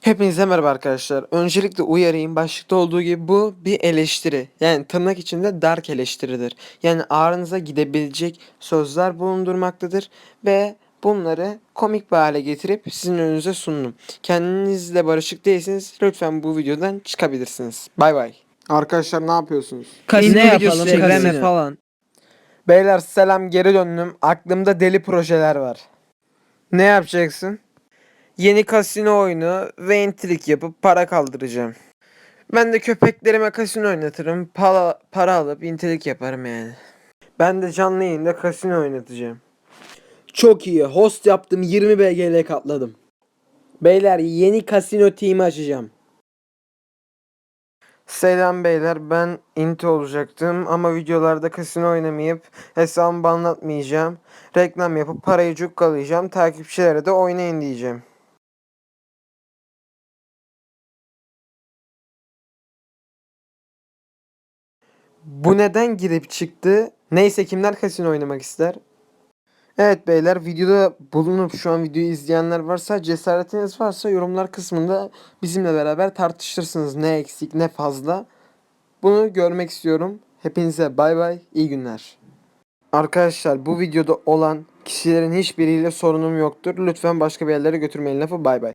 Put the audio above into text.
Hepinize merhaba arkadaşlar. Öncelikle uyarayım. Başlıkta olduğu gibi bu bir eleştiri. Yani tırnak içinde dark eleştiridir. Yani ağrınıza gidebilecek sözler bulundurmaktadır. Ve bunları komik bir hale getirip sizin önünüze sundum. Kendinizle barışık değilseniz lütfen bu videodan çıkabilirsiniz. Bay bay. Arkadaşlar ne yapıyorsunuz? Kasino ne videosu yapalım? mi falan. Beyler selam geri döndüm. Aklımda deli projeler var. Ne yapacaksın? Yeni kasino oyunu ve entrik yapıp para kaldıracağım. Ben de köpeklerime kasino oynatırım. Para, para alıp intilik yaparım yani. Ben de canlı yayında kasino oynatacağım. Çok iyi. Host yaptım 20 BGL katladım. Beyler yeni kasino team'i açacağım. Selam beyler ben inti olacaktım ama videolarda kasino oynamayıp hesabımı anlatmayacağım. Reklam yapıp parayı cukkalayacağım. Takipçilere de oynayın diyeceğim. Bu neden girip çıktı? Neyse kimler kasino oynamak ister? Evet beyler videoda bulunup şu an videoyu izleyenler varsa cesaretiniz varsa yorumlar kısmında bizimle beraber tartışırsınız ne eksik ne fazla. Bunu görmek istiyorum. Hepinize bay bay iyi günler. Arkadaşlar bu videoda olan kişilerin hiçbiriyle sorunum yoktur. Lütfen başka bir yerlere götürmeyin lafı bay bay.